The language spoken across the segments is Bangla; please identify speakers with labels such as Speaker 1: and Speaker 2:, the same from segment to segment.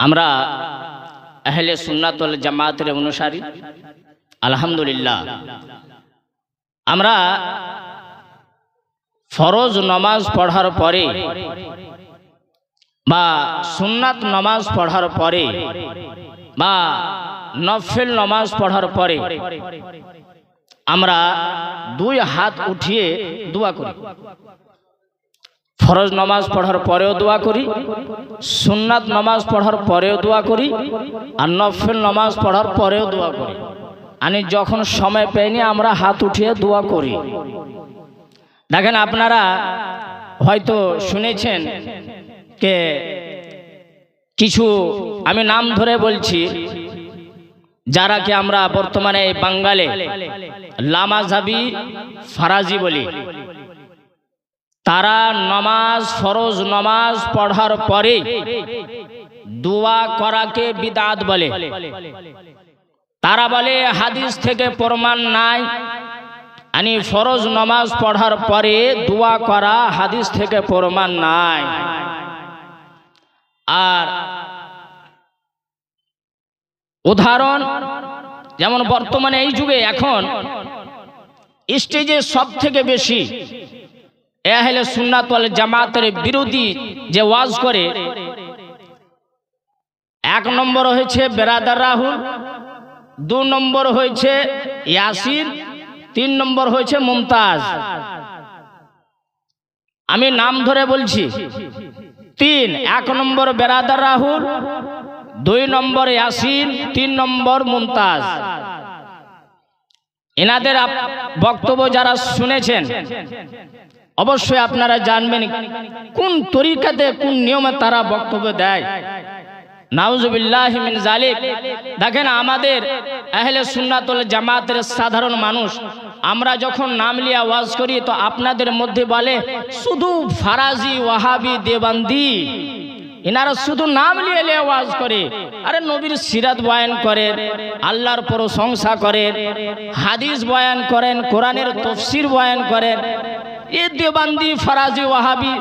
Speaker 1: আমরা আহলে সুন্নাতল জামাতের অনুসারী। আলহামদুলিল্লাহ। আমরা ফরজ নমাজ পড়ার পরে বা সুন্নাত নমাজ পড়ার পরে বা নফেল নমাজ পড়ার পরে আমরা দুই হাত উঠিয়ে দোয়া করি। ফরজ নমাজ পড়ার পরেও দোয়া করি, সুন্নাত নমাজ পড়ার পরেও দোয়া করি, আর নফেল নমাজ পড়ার পরেও দোয়া করি। আমি যখন সময় পাইনি, আমরা হাত উঠিয়ে দোয়া করি। দেখেন আপনারা হয়তো শুনেছেন কে কিছু, আমি নাম ধরে বলছি, যারা কি আমরা বর্তমানে বাঙ্গালে লামাজাবি ফারাজি বলি। তারা নমাজ, ফরজ নমাজ পড়ার পরে দোয়া করাকে বিদাত বলে। তারা বলে, হাদিস থেকে প্রমাণ নাই। আনি ফরজ নমাজ পড়ার পরে দোয়া করা হাদিস থেকে প্রমাণ নাই। আর উদাহরণ, যেমন বর্তমানে এই যুগে এখন স্টেজে সব থেকে বেশি এহলে সুন্নাতল জামাতের বিরোধী যে ওয়াজ করে, এক নম্বর হয়েছে বেরাদার রাহুল, দু নম্বর হয়েছে ইয়াসির, তিন নম্বর হয়েছে মুমতাজ। আমি নাম ধরে বলছি, তিন, এক নম্বর বেরাদার রাহুল, দুই নম্বর ইয়াসিন তিন নম্বর মুমতাজ। এনাদের বক্তব্য যারা শুনেছেন অবশ্যই আপনারা জানবেন কোন তরিকাতে, কোন নিয়মে তারা বক্তব্য দেয়। নাউজুবিল্লাহ মিন জালিক দেখেন আমাদের আহলে সুন্নাতুল জামাতের সাধারণ মানুষ, আমরা যখন নাম লিয়া ওয়াজ করি, তো আপনাদের মধ্যে বলে, শুধু ফারাজি, ওয়াহাবি দেবান্দি এনারা শুধু নাম লিয়ে লিয়ে ওয়াজ করে। আরে নবীর সিরাত বয়ান করে, আল্লাহর প্রশংসা করে, হাদিস বয়ান করেন, কোরআনের তফসির বয়ান করেন। এ দেবান্দি ফরাজি ওয়াহাবি,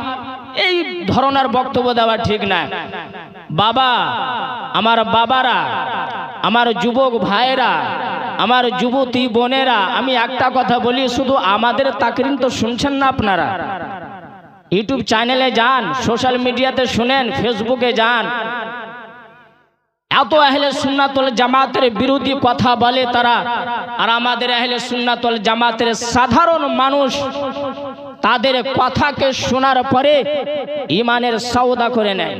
Speaker 1: এই ধরনের বক্তব্য দেওয়া ঠিক না। বাবা, আমার বাবারা, আমার যুবক ভাইয়েরা, আমার যুবতী বোনেরা, আমি একটা কথা বলি, শুধু আমাদের তাকরিন তো শুনছেন না আপনারা? ইউটিউব চ্যানেলে যান, সোশ্যাল মিডিয়াতে শুনেন, ফেসবুকে যান। এত আহলে সুন্নাতল জামাতের বিরোধী কথা বলে তারা, আর আমাদের আহলে সুন্নাতল জামাতের সাধারণ মানুষ তাদের কথাকে শোনার পরে ইমানের সওদা করে নেয়।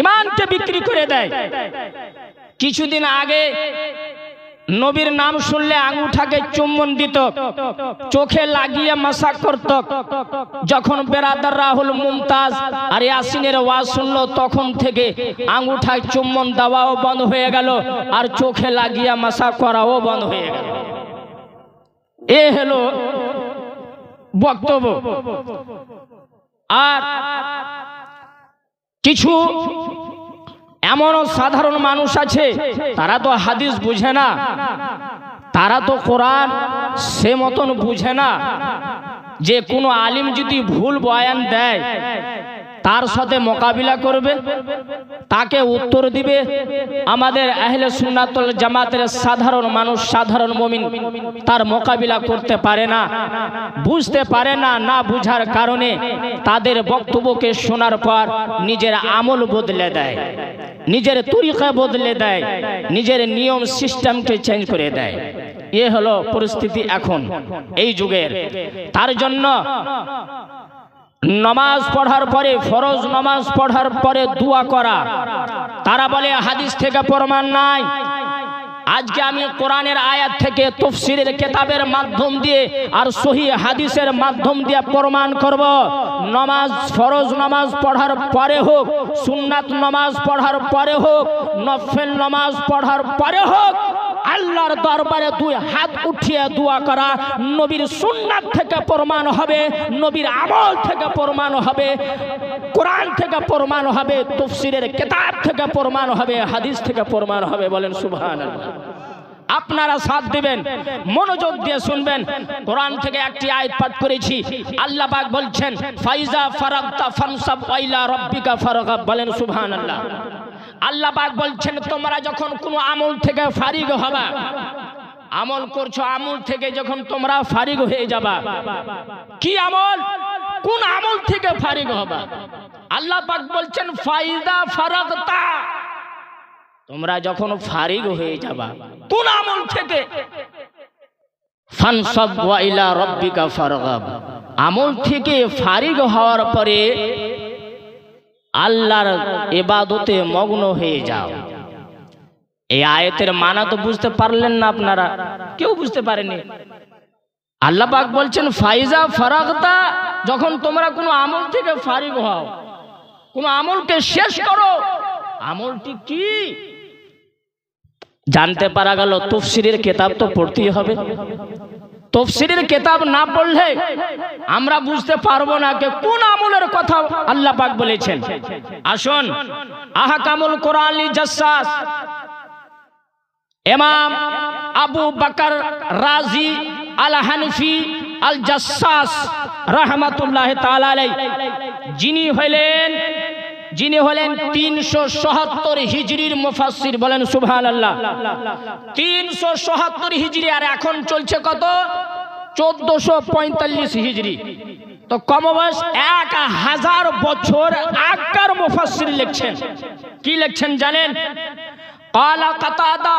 Speaker 1: ইমানকে বিক্রি করে দেয়। কিছুদিন আগে নবীর নাম শুনলে আঙুঠাকে চুম্বন দিত, চোখে লাগিয়ে মাসা করত। যখন বেরাদার রাহুল মুমতাজ আর ইয়াসিনের ওয়াজ শুনলো, তখন থেকে আঙুঠায় চুম্বন দেওয়াও বন্ধ হয়ে গেল আর চোখে লাগিয়ে মাসা করাও বন্ধ হয়ে গেল। এ হলো বক্তব্য। আর কিছু এমনও সাধারণ মানুষ আছে, তারা তো হাদিস বুঝে না, তারা তো কোরআন সে মতন বুঝে না, যে কোনো আলিম যদি ভুল বয়ান দেয় তার সাথে মোকাবিলা করবে, তাকে উত্তর দিবে, আমাদের আহলে সুন্নাতুল জামাতের সাধারণ মানুষ, সাধারণ মমিন, তার মোকাবিলা করতে পারে না। বুঝতে পারে না না বুঝার কারণে তাদের বক্তব্যকে শোনার পর নিজের আমল বদলে দেয়, নিজের তরিকা বদলে দেয়, নিজের নিয়ম সিস্টেমকে চেঞ্জ করে দেয়। এ হলো পরিস্থিতি এখন, এই যুগের। তার জন্য নমাজ পড়ার পরে, ফরজ নমাজ পড়ার পরে দোয়া করা। তারা বলে, হাদিস থেকে প্রমাণ নাই। আজকে আমি কোরআনের আয়াত থেকে তফসিরের কেতাবের মাধ্যম দিয়ে আর সহি হাদিসের মাধ্যম দিয়ে প্রমাণ করব। নমাজ, ফরজ নমাজ পড়ার পরে হোক, সুন্নাত নমাজ পড়ার পরে হোক, নফেল নমাজ পড়ার পরে হোক আল্লাহর দরবারে দুই হাত উঠিয়ে দোয়া করা, নবীর সুন্নাত থেকে প্রমাণ হবে, নবীর আমল থেকে প্রমাণ হবে, কোরআন থেকে প্রমাণ হবে তফসিরের কেতাব থেকে প্রমাণ হবে, হাদিস থেকে প্রমাণ হবে, বলেন সুবহানাল্লাহ। আপনারা সাথ দিবেন, মনোযোগ দিয়ে শুনবেন। কোরআন থেকে একটি আয়াত পাঠ করেছি, আল্লাহ পাক বলছেন, ফাইজা ফারাগতা ফানসাব ওয়াইলা রাব্বিকা ফারাগাব বলেন সুবহানাল্লাহ। আল্লাহ পাক বলছেন, তোমরা যখন কোনো আমল থেকে ফারিগ হবা, আমল করছ, আমল থেকে যখন তোমরা ফারিগ হয়ে যাবা, কি আমল? কোন আমল থেকে ফারিগ হবা? আল্লাহ পাক বলছেন, ফাইদা ফারাগতা, তোমরা যখন ফারিগ হয়ে যাবা, কোন আমল থেকে? ফানসাব ওয়া ইলা রাব্বিকা ফারগাব। আমল থেকে ফারিগ হওয়ার পরে আল্লাহর এবাদতে মগ্ন হয়ে যাও। এই আয়তের মানা তো বুঝতে পারলেন না আপনারা। কেউ বুঝতে পারেনি। আল্লাহ পাক বলছেন, ফাইজা ফারাগতা, যখন তোমরা কোনো আমল থেকে ফারিগ হও, কোনো আমলকে শেষ করো, আমলটি কি? জানতে পারা গেল, তফসিরের কেতাব তো পড়তেই হবে। তফসিরের কেতাব না পড়লে আমরা বুঝতে পারব না যে কোন আমলের কথা আল্লাহ পাক বলেছেন। আসুন, আহাকামুল কোরআন জাসাস। ইমাম আবু বকর রাজি আল হানফি আল জাসাস রহমাতুল্লাহ তাআলা আলাইহি, যিনি হলেন যিনি হলেন তিনশো সহাত্তর হিজড়ির মুফাসির বলেন সুভান আল্লাহ তিনশো সহাত্তর হিজড়ি আর এখন চলছে কত? চোদ্দশো পঁয়তাল্লিশ হিজড়ি তো কমবয়স এক হাজার বছর আগকার মুফাসির লিখছেন। কি লিখছেন জানেন? কালা কাতাদা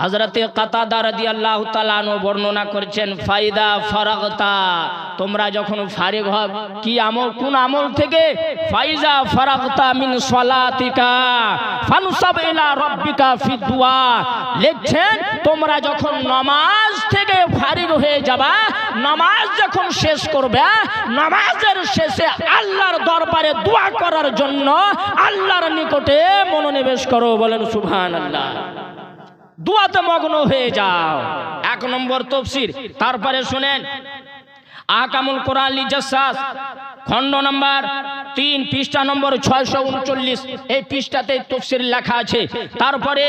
Speaker 1: হজরতে কাতাদা রাদিয়াল্লাহু তাআলা আনহু বর্ণনা করেছেন, ফাইদা ফারাগতা তোমরা যখন ফারিগ হও, কি আমল, কোন আমল থেকে? ফাইজা ফারাগতা মিন সালাতিকা ফানসাব ইলা রাব্বিকা ফি দুআ লিখছেন, তোমরা যখন নামাজ থেকে ফারিগ হয়ে যাবা, নামাজ যখন শেষ করবে, নামাজের শেষে আল্লাহর দরবারে দোয়া করার জন্য আল্লাহর নিকটে মনোনিবেশ করো, বলেন সুবহানাল্লাহ। দুয়াতে মগ্ন হয়ে যাও। এক নম্বর তফসির। তারপরে শুনেন আকামুল কোরআন লিজাসাস খণ্ড নম্বর তিন, পৃষ্ঠা নম্বর ছয়শো উনচল্লিশ। এই পৃষ্ঠাতে তফসির লেখা আছে। তারপরে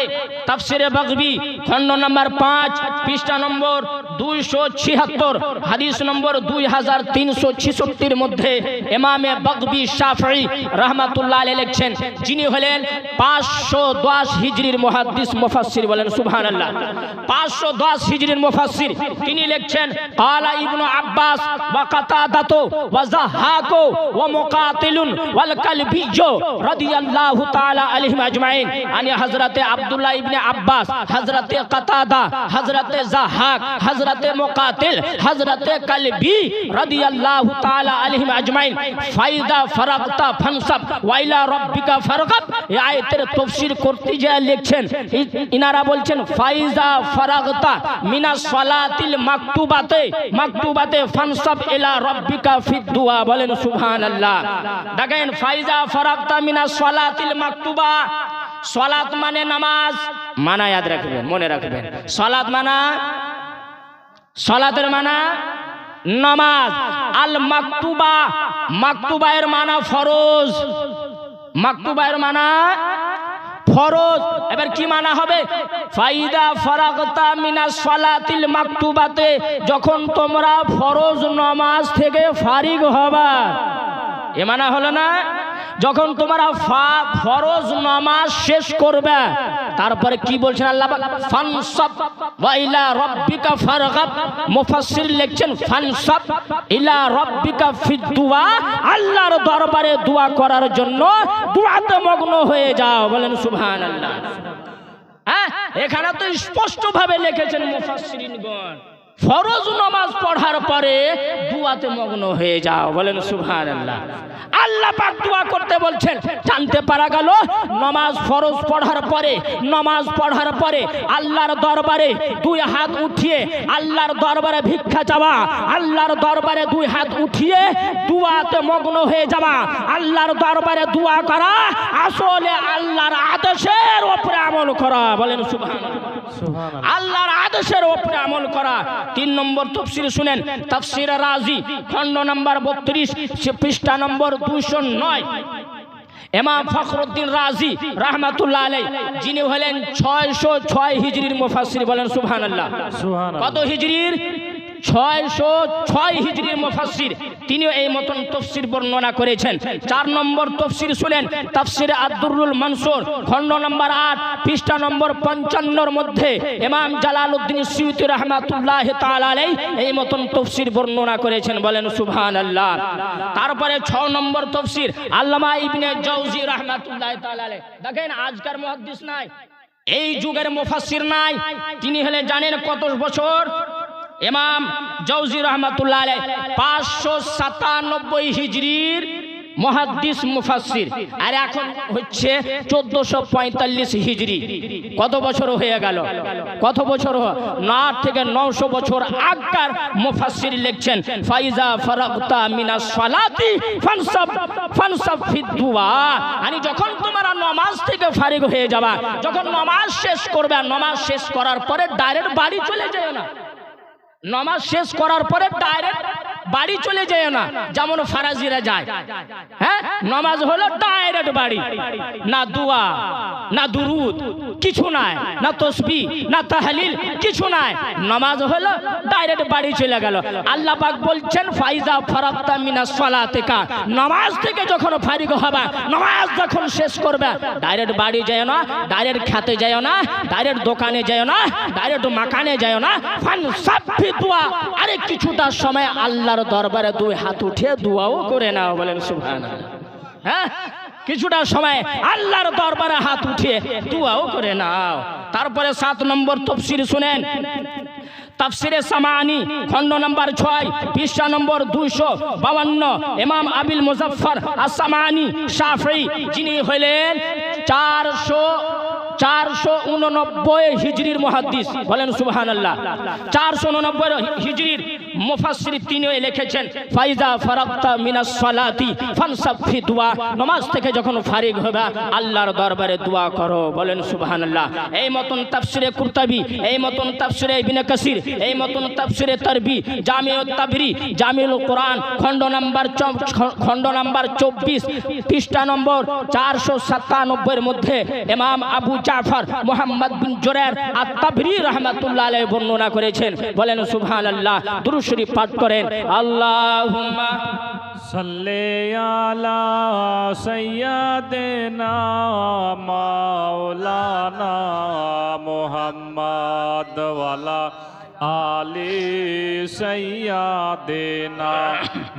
Speaker 1: তাফসিরে বগবি, খণ্ড নম্বর পাঁচ, পৃষ্ঠা নম্বর দুইশো ছিয়াত্তর, হাদিস নম্বর দুই হাজার তিনশো ছিষট্টির মধ্যে এমামে বগবি শাফি রহমাতুল্লাহ আলী লিখছেন। যিনি হলেন পাঁচশো দশ হিজরির মহাদিস মুফাসসির বলেন সুবহান আল্লাহ পাঁচশো দশ হিজরির মুফাসসির, তিনি লিখছেন, কালা ইবনু আব্বাস ওয়া কাতাদাতু ওয়া জাহাকু ওয়া মুকাতিলুন ওয়াল কালবিয়্যু রাদিয়াল্লাহু তাআলা আলাইহিম আজমাইন আনি হযরতে আব্দুল্লাহ ইবনে আব্বাস হযরতে কাতাদা হযরতে জাহাক হযরতে মুকাতিল হযরতে কালবি রাদিয়াল্লাহু তাআলা আলাইহিম আজমাইন ফাইদা ফারাগতা ফানসাব ওয়া ইলা রাব্বিকা ফারগাব এই আয়াতের তাফসীর করতে যায় লিখছেন ইনারা বলছেন, ফাইজা ফারাগতা মিনাস সালাতিল মাকতুবাতে মাকতুবাতে ফানসাব। ইলা রাব্বিকা ফিদ দুআ বলেন সুবহানাল্লাহ। দেখেন, ফাইজা ফারাগতা মিনাস সালাতিল মাকতুবা। সালাত মানে নামাজ, মানা ইয়াদ রাখবেন, মনে রাখবেন। সালাত মানা, সালাতের মানা নামাজ। আল মাকতুবা মাকতুবা এর মানা ফরজ। মাকতুবা এর মানা ফরজ। এবার কি মানা হবে? ফাইদা ফারাগতা মিনাস সালাতিল মাকতুবাতে, যখন তোমরা ফরজ নামাজ থেকে ফারিগ হবা। এ মানা হলো না? যখন তোমরা ফরজ নামাজ শেষ করবে, তারপরে কি বলছেন আল্লাহ? ফানসাব ওয়া ইলা রাব্বিকা ফারগাব। মুফাসসির লিখছেন, ফানসাব ইলা রাব্বিকা ফিদ দুআ আল্লাহর দরবারে দোয়া করার জন্য দোয়াতে মগ্ন হয়ে যাও, বলেন সুবহানাল্লাহ। হ্যাঁ এখানে তো স্পষ্ট ভাবে লিখেছেন মুফাসসিরিনগণ। ফরজ নামাজ পড়ার পরে দুয়াতে মগ্ন হয়ে যাও। বলেন সুবহানাল্লাহ। আল্লাহ পাক দোয়া করতে বলছেন জানতে পারা গেল নামাজ ফরজ পড়ার পরে নামাজ পড়ার পরে আল্লাহর দরবারে দুই হাত উঠিয়ে আল্লাহর দরবারে ভিক্ষা চাওয়া আল্লাহর দরবারে দুই হাত উঠিয়ে দুয়াতে মগ্ন হয়ে যাওয়া আল্লাহর দরবারে দোয়া করা আসলে আল্লাহর আদেশের উপরে আমল করা। বলেন সুবহানাল্লাহ। আল্লাহর আদেশের উপরে আমল করা। তিন নম্বর তফসির শুনেন তফসির রাজি খণ্ড নম্বর বত্রিশ পৃষ্ঠা নম্বর দুশো নয়। এমাম ফখরুদ্দিন রাজি রাহমাতুল্লাহ আলাই যিনি হলেন ছয়শো ছয় হিজড়ির মুফাসির বলেন সুহান আল্লাহ কত হিজড়ির ছয়শো ছয় হিজড়ির মুফাসসির। তিনিও এই মতন তফসির বর্ণনা করেছেন। চার নম্বর তফসির শুনেন তাফসিরে আব্দুরুল মনসুর, খণ্ড নম্বর আট, পৃষ্ঠা নম্বর পঞ্চান্নর মধ্যে ইমাম জালালউদ্দিন সিউতি রহমাতুল্লাহ তাআলাই এই মতন তফসির বর্ণনা করেছেন বলেন, সুবহানাল্লাহ। তারপরে ছ নম্বর তফসির, আল্লামা ইবনে জৌজি রহমাতুল্লাহ তাআলাই দেখেন, আজকার মুহাদ্দিস নাই, এই যুগের মুফাসসির নাই, তিনি হলে জানেন কত বছর ইমাম জৌজি রহমাতুল্লাহ পাঁচশো সাতানব্বই হিজরির মহাদ্দিস মুফাসসির। আর এখন হচ্ছে চোদ্দশো পঁয়তাল্লিশ হিজরি। কত বছর হয়ে গেল? কত বছর না থেকে নশো বছর আগকার মুফাসসির লিখছেন, ফাইজা ফারাগতা মিনাস সালাতি ফানসাব ফানসাব ফিদ দুয়া। আমি যখন তোমরা নমাজ থেকে ফারিগ হয়ে যাবা, যখন নমাজ শেষ করবে নমাজ শেষ করার পরে ডাইরেক্ট বাড়ি চলে যেও না। নমাজ শেষ করার পরে ডাইরেক্ট বাড়ি চলে যায় না, যেমন ফারাজিরা যায়। হ্যাঁ? নমাজ হলো ডাইরেক্ট বাড়ি। না দুয়া, না দুরুদ। কিছু নাই, না তসবি, না তাহলিল, কিছু নাই। নমাজ হলো ডাইরেক্ট বাড়ি চলে গেল। আল্লাহ পাক বলছেন, ফাইজা ফারাত্তা মিনাস সালাতিকা। নামাজ থেকে যখন ফারিগ হবে, নামাজ যখন শেষ করবে ডাইরেক্ট বাড়ি যায় না ডাইরেক্ট খেতে যায় না ডাইরেক্ট দোকানে যায় না ডাইরেক্ট মাকানে যায় না। ফান সাফি দোয়া, আরে কিছুটা সময় আল্লাহর দরবারে দুই হাত উঠিয়ে দোয়াও করে নাও বলেন, সুবহানাল্লাহ। হ্যাঁ? কিছুটা সময় আল্লাহর দরবারে হাত উঠিয়ে দোয়াও করে নাও। তারপরে সাত নম্বর তফসির শুনেন। তাফসিরে সামানি, খণ্ড নম্বর ছয়, পৃষ্ঠা নম্বর দুইশো বাউান্ন, ইমাম আবিল মুজাফফর আসামানি শাফি যিনি হলেন চারশো চারশো উননব্বই হিজড়ির মহাদ্দিস। বলেন সুবহান আল্লাহ চারশো উননব্বই হিজরির মুফাসসির তিনিও লিখেছেন, ফাইজা ফারাক্তা মিনাস সালাতি ফানসাফি দোয়া, নামাজ থেকে যখন ফারিগ হবে, আল্লাহর দরবারে দোয়া করো, বলেন সুবহানাল্লাহ। এই মতন তাফসিরে কুরতাবি, এই মতন তাফসিরে ইবনে কাসির, এই মতন তাফসিরে তারবি, জামিউত তাবরি, জামিউল কোরআন, খণ্ড নাম্বার খণ্ড নাম্বার চব্বিশ, পৃষ্ঠা নম্বর চারশো সাতানব্বইয়ের মধ্যে ইমাম আবু জাফর মোহাম্মদ বিন জোরের আর তাবরি রহমাতুল্লাহ আলাইহি বর্ণনা করেছেন, বলেন সুবহানাল্লাহ। দুরূদ শরীফ পাঠ করেন
Speaker 2: আল্লাহ আলা সৈয়াদেনা মাওলানা মোহাম্মদ ওয়ালা আলি সৈয়াদেনা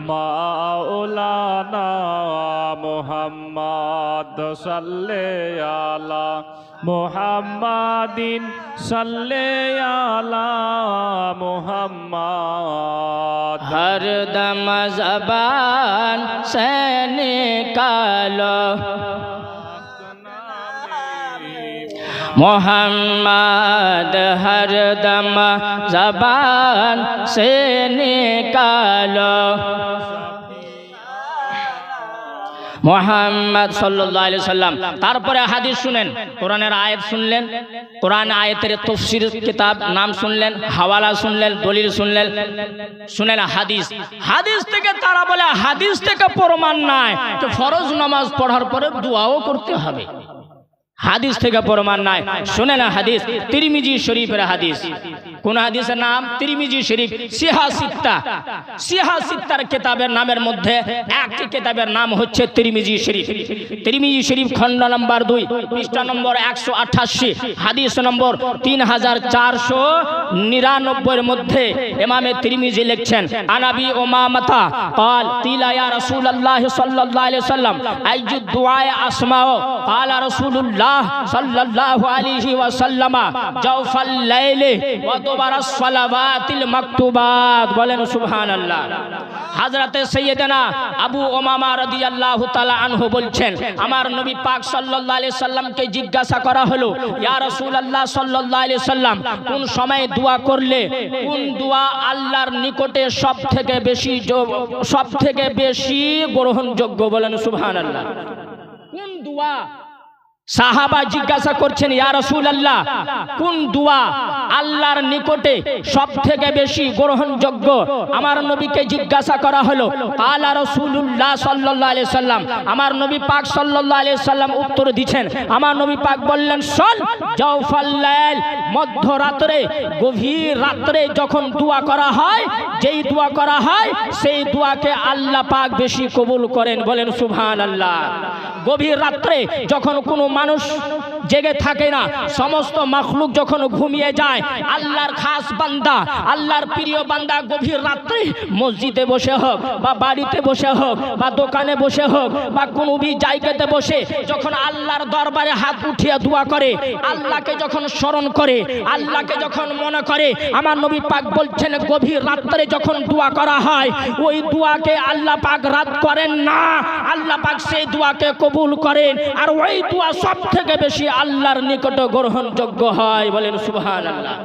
Speaker 2: মাওলানা মোহাম্মদ সাল্লে আলা মোহাম্মাদিন সাল্লে আলা মোহাম্মদ।
Speaker 1: হর দম জবান সে নিকালো मोहम्मद हर दम जबान से निकालो মোহাম্মদ সাল্লি সাল্লাম। তারপরে হাদিস শুনেন, কোরআনের আয়াত শুনলেন, কোরআন আয়াতের তফসির কিতাব, নাম শুনলেন, হাওয়ালা শুনলেন, দলিল শুনলেন, শুনেন হাদিস। হাদিস থেকে তারা বলে, হাদিস থেকে প্রমাণ নাই যে ফরজ নামাজ পড়ার পরে দোয়াও করতে হবে। হাদিস থেকে প্রমাণ নাই। শুনে না হাদিস। তিরিমিজি শরীফের হাদিস। কোন হাদিসের নাম? তিরিমিজি শরীফ, সিহা সিত্তা। সিহা সিত্তার কেতাবের নামের মধ্যে একটি কেতাবের নাম হচ্ছে তিরিমিজি শরীফ। তিরিমিজি শরীফ খণ্ড নম্বর দুই, পৃষ্ঠা নম্বর একশো আঠাশি, হাদিস নম্বর তিন হাজার চারশো নিরানব্বইয়ের মধ্যে এমামে তিরিমিজি লিখছেন আনাবি ওমামাতা পাল তিলায়া রসুল আল্লাহ সাল্লাহ সাল্লাম আইজুদ্দোয়ায় আসমাও পালা রসুল্লাহ রাসূলুল্লাহ সাল্লাল্লাহু আলাইহি ওয়াসাল্লাম জাওফাল লাইলে ওয়া দুবারাস সালাওয়াতিল মাকতুবাত বলেন সুবহানাল্লাহ। হযরতে আবু উমামা রাদিয়াল্লাহু তাআলা আনহু বলছেন, আমার নবী পাক সাল্লাল্লাহু আলাইহি সাল্লামকে জিজ্ঞাসা করা হলো, ইয়া রাসূলুল্লাহ সাল্লাল্লাহু আলাইহি সাল্লাম কোন সময় দোয়া করলে, কোন দোয়া আল্লাহর নিকটে সবথেকে বেশি সবথেকে বেশি গ্রহণযোগ্য বলেন সুবহানাল্লাহ। কোন দোয়া সাহাবা জিজ্ঞাসা করছেন, ইয়া রাসূলুল্লাহ, কোন দোয়া আল্লাহর নিকটে সব থেকে বেশি গ্রহণযোগ্য? আমার নবীকে জিজ্ঞাসা করা হলো আলা রাসূলুল্লাহ সাল্লাল্লাহু আলাইহি সাল্লাম। আমার নবী পাক সাল্লাল্লাহু আলাইহি সাল্লাম উত্তর দিচ্ছেন, আমার নবী পাক বললেন সল জাওফাল লাইল, মধ্যরাত্রে, গভীর রাত্রে যখন দোয়া করা হয়, যেই দোয়া করা হয়, সেই দোয়াকে আল্লাহ পাক বেশি কবুল করেন। বলেন, সুবহানাল্লাহ। গভীর রাত্রে যখন কোনো মানুষ জেগে থাকে না। সমস্ত মখলুক যখন ঘুমিয়ে যায়, আল্লাহর খাস বান্দা, আল্লাহর প্রিয় বান্দা গভীর রাত্রে মসজিদে বসে হোক, বা বাড়িতে বসে হোক, বা দোকানে বসে হোক, বা কোনো বি জায়গাতে বসে যখন আল্লাহর দরবারে হাত উঠিয়ে দোয়া করে, আল্লাহকে যখন স্মরণ করে, আল্লাহকে যখন মনে করে, আমার নবী পাক বলছেন, গভীর রাত্রে যখন দোয়া করা হয়, ওই দোয়াকে আল্লাহ পাক রাত করেন না। আল্লাহ পাক সেই দোয়াকে কবুল করেন। আর ওই দোয়া সব থেকে বেশি আল্লাহর নিকট গ্রহণযোগ্য হয় বলেন সুবহান আল্লাহ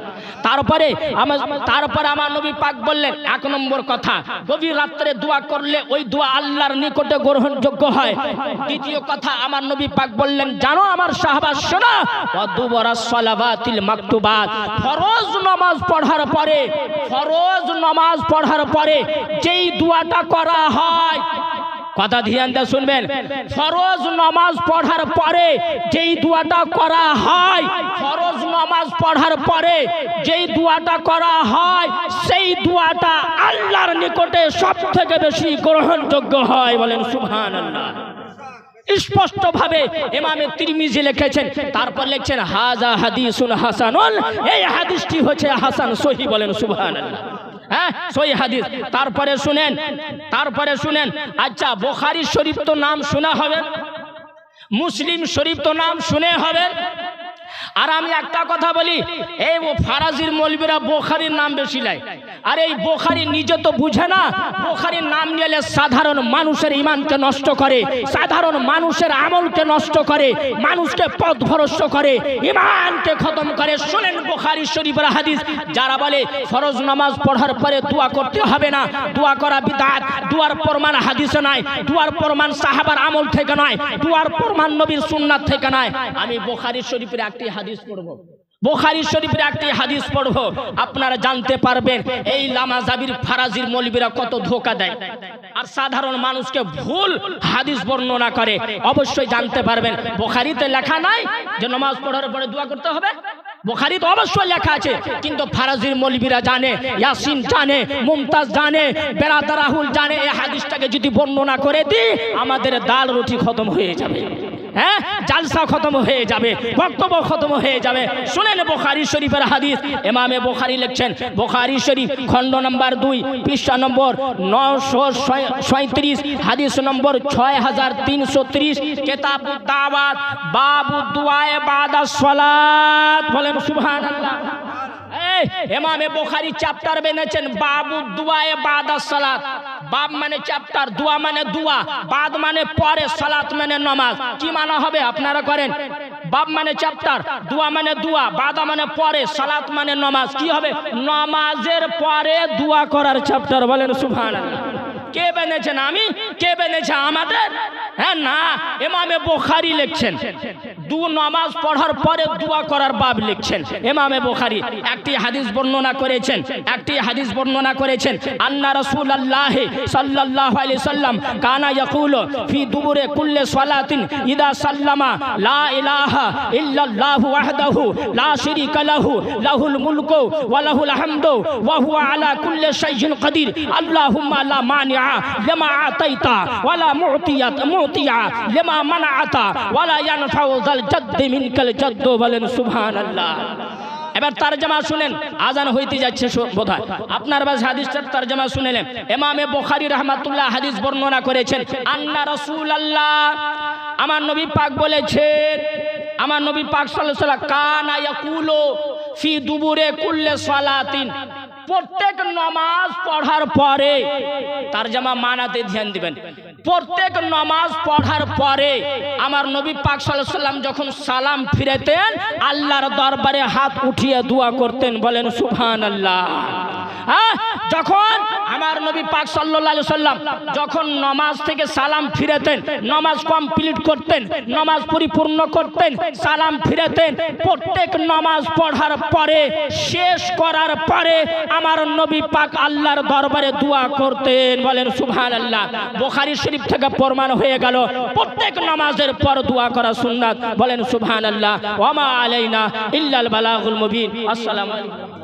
Speaker 1: তারপরে আমার তারপরে আমার নবী পাক বললেন, এক নম্বর কথা, গভীর রাত্রে দোয়া করলে ওই দোয়া আল্লাহর নিকটে গ্রহণযোগ্য হয়। দ্বিতীয় কথা, আমার নবী পাক বললেন, জানো আমার সাহাবাস শোনা সলাবাতিল মাকতুবাত। ফরজ নামাজ পড়ার পরে, ফরজ নামাজ পড়ার পরে যেই দোয়াটা করা হয় কথা ধ্যান দিয়ে শুনবেন। ফরজ নামাজ পড়ার পরে যেই দোয়াটা করা হয়, ফরজ নামাজ পড়ার পরে যেই দোয়াটা করা হয়, সেই দোয়াটা আল্লাহর নিকটে সব থেকে বেশি গ্রহণযোগ্য হয় বলেন সুবহানাল্লাহ। স্পষ্ট ভাবে ইমামে তিরমিজি লিখেছেন, তারপর লিখছেন হাজা হাদিসুন হাসানুন এই হাদিসটি হচ্ছে হাসান সহি বলেন সুবহানাল্লাহ। হ্যাঁ? তারপরে শুনেন তারপরে শুনেন। আচ্ছা বোখারি শরীফ তো নাম শোনা হবে। মুসলিম শরীফ তো নাম শুনে হবে। আর আমি একটা কথা বলি, এই ও ফারাজির মলবিরা বোখারির নাম বেশি লাই আর এই বোখারি নিজে তো বুঝে না, বোখারির নাম নিলে সাধারণ মানুষের ইমানকে নষ্ট করে, সাধারণ মানুষের আমলকে নষ্ট করে, মানুষকে পথ ভরস্য করে, ইমানকে খতম করে। শোনেন বোখারি শরীফের হাদিস, যারা বলে ফরজ নামাজ পড়ার পরে দোয়া করতে হবে না, দোয়া করা বিদাত, দুয়ার প্রমাণ হাদিসে নাই, দুয়ার প্রমাণ সাহাবার আমল থেকে নয় দুয়ার প্রমাণ নবীর সুন্নাত থেকে নয় আমি বোখারি শরীফের একটি হাদিস পড়ব। বোখারি শরীফের একটি হাদিস পড়ব। আপনারা জানতে পারবেন, এই লামা জাবির ফারাজির মৌলবীরা কত ধোকা দেয়। আর সাধারণ মানুষকে ভুল হাদিস বর্ণনা করে। অবশ্যই জানতে পারবেন। বোখারিতে লেখা নাই যে নমাজ পড়ার পরে দোয়া করতে হবে। বোখারি তো অবশ্যই লেখা আছে, কিন্তু ফারাজির মৌলবীরা জানে, ইয়াসিন জানে, মুমতাজ জানে বেরাদা রাহুল জানে। এই হাদিসটাকে যদি বর্ণনা করে দিই, আমাদের ডাল রুটি খতম হয়ে যাবে। হ্যাঁ? জালসা খতম হয়ে যাবে, বক্তব্য খতম হয়ে যাবে। শুনেন বোখারি শরীফের হাদিস এমামে বোখারি লিখছেন, বোখারি শরীফ খণ্ড নম্বর দুই, পৃষ্ঠা নম্বর নশো সৈত্রিশ হাদিস নম্বর ছয় হাজার তিনশো ত্রিশ, কেতাব দাওয়াত, বাবু দুয়ায় বাদা সলাত। বলেন সুবহানাল্লাহ। এমামে বোখারি চ্যাপ্টার বেঁধেছেন বাবু দুয়ায়ে বাদা সালাত। বাব মানে চ্যাপ্টার দুয়া মানে দুয়া, বাদ মানে পরে সালাত মানে নামাজ। কি মানা হবে আপনারা করেন? বাব মানে চ্যাপ্টার দুয়া মানে দুয়া, বাদা মানে পরে সালাত মানে নামাজ। কি হবে? নামাজের পরে দুয়া করার চ্যাপ্টার বলেন সুবহানাল্লাহ। কে বেঁধেছেন আমি? কে বেঁধেছে আমাদের? হ্যাঁ না এমামে বোখারি লিখছেন। দু নামাজ পড়ার পরে দোয়া করার বাব লিখছেন। এমামে বোখারি একটি হাদিস বর্ণনা করেছেন, একটি হাদিস বর্ণনা করেছেন। আন্না রাসূলুল্লাহ সাল্লাল্লাহু আলাইহি সাল্লাম কানা ইয়াকুলু ফি দুবুরে কুল্লি সালাতিন ইদা সাল্লামা লা ইলাহা ইল্লাল্লাহু ওয়াহদাহু লা শারীকা লাহু, লাহুল মুলকু ওয়া লাহুল হামদু ওয়া হুয়া আলা কুল্লি শাইইন কাদির আল্লাহুম্মা লা মানিআ ওয়া লা মু'তিয়াত মু'তিয়া লিমা মানাআতা ওয়া লা ইয়ানফাউ যাল জাদ্দি মিনকাল জাদ্দু বলেন সুবহানাল্লাহ এবার তারজমা শুনেন, আজান হইতে যাচ্ছে বোধহয়। আপনার বাস হাদিসটার তারজমা শুনেলেন। এমামে বুখারী রাহমাতুল্লাহ হাদিস বর্ণনা করেছেন, আন্না রাসূলুল্লাহ আমার নবী পাক বলেছেন, আমার নবী পাক আলাইহি কানা ইয়াকুলু ফি দুবুরে কুল্লি সালাতিন প্রত্যেক নমাজ পড়ার পরে তার জামা মানাতে ধ্যান দিবেন। প্রত্যেক নমাজ পড়ার পরে আমার নবী পাক সাল্লাম যখন সালাম ফিরেতেন, আল্লাহর দরবারে হাত উঠিয়ে দোয়া করতেন, বলেন সুবহানাল্লাহ। হ্যাঁ? যখন আমার নবী পাক আলাইহি সাল্লাম যখন নমাজ থেকে সালাম ফিরেতেন, নমাজ কমপ্লিট করতেন, নমাজ পরিপূর্ণ করতেন, সালাম ফিরেতেন, প্রত্যেক নমাজ পড়ার পরে, শেষ করার পরে আমার নবী পাক আল্লাহর দরবারে দোয়া করতেন, বলেন সুবহানাল্লাহ। বুখারী শরীফ থেকে প্রমাণ হয়ে গেল, প্রত্যেক নামাজের পর দোয়া করা সুন্নাত, বলেন সুবহানাল্লাহ। ওয়া মা আলাইনা ইল্লাল বালাগুল মুবিন। আসসালামু আলাইকুম।